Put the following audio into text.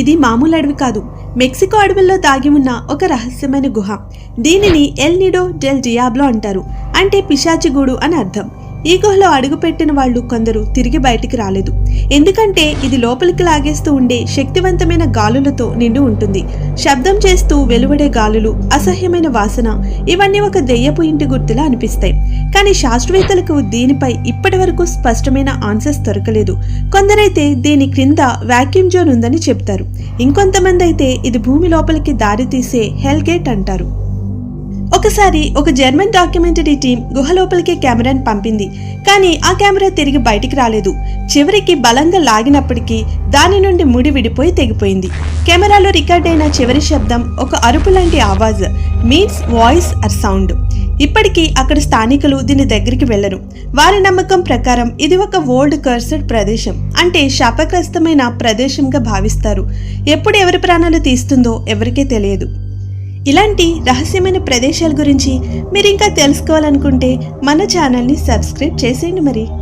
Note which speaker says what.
Speaker 1: ఇది మామూలు అడవి కాదు. మెక్సికో అడవుల్లో దాగి ఉన్న ఒక రహస్యమైన గుహ. దీనిని ఎల్ నిడో డెల్ డియాబ్లో అంటారు. అంటే పిశాచిగూడు అని అర్థం. ఈ గుహలో అడుగుపెట్టిన వాళ్ళు కొందరు తిరిగి బయటికి రాలేదు. ఎందుకంటే ఇది లోపలికి లాగేస్తూ ఉండే శక్తివంతమైన గాలులతో నిండి ఉంటుంది. శబ్దం చేస్తూ వెలువడే గాలులు అసహ్యమైన వాసన ఇవన్నీ ఒక దెయ్యపు ఇంటి గుర్తులా అనిపిస్తాయి. కానీ శాస్త్రవేత్తలకు దీనిపై ఇప్పటి వరకు స్పష్టమైన ఆన్సర్స్ దొరకలేదు. కొందరైతే దీని క్రింద వాక్యూమ్ జోన్ ఉందని చెప్తారు. ఇంకొంతమంది అయితే ఇది భూమి లోపలికి దారితీసే హెల్గేట్ హెల్ గేట్ అంటారు. ఒకసారి ఒక జర్మన్ డాక్యుమెంటరీ టీం గుహ లోపలికి కెమెరాను పంపింది. కానీ ఆ కెమెరా తిరిగి బయటికి రాలేదు. చివరికి బలంగా లాగినప్పటికీ దాని నుండి ముడి విడిపోయి తెగిపోయింది. కెమెరాలో రికార్డ్ అయిన చివరి శబ్దం ఒక అరుపు లాంటి Awaaz. Means voice or sound. ఇప్పటికీ అక్కడ స్థానికులు దీని దగ్గరికి వెళ్ళరు వారి నమ్మకం ప్రకారం ఇది ఒక ఓల్డ్ కర్సెడ్ ప్రదేశం. అంటే శాపగ్రస్తమైన ప్రదేశంగా భావిస్తారు. ఎప్పుడు ఎవరి ప్రాణాలు తీస్తుందో ఎవరికీ తెలియదు. ఇలాంటి రహస్యమైన ప్రదేశాల గురించి మీరు ఇంకా తెలుసుకోవాలనుకుంటే మన ఛానల్ని సబ్స్క్రైబ్ చేసేయండి మరి.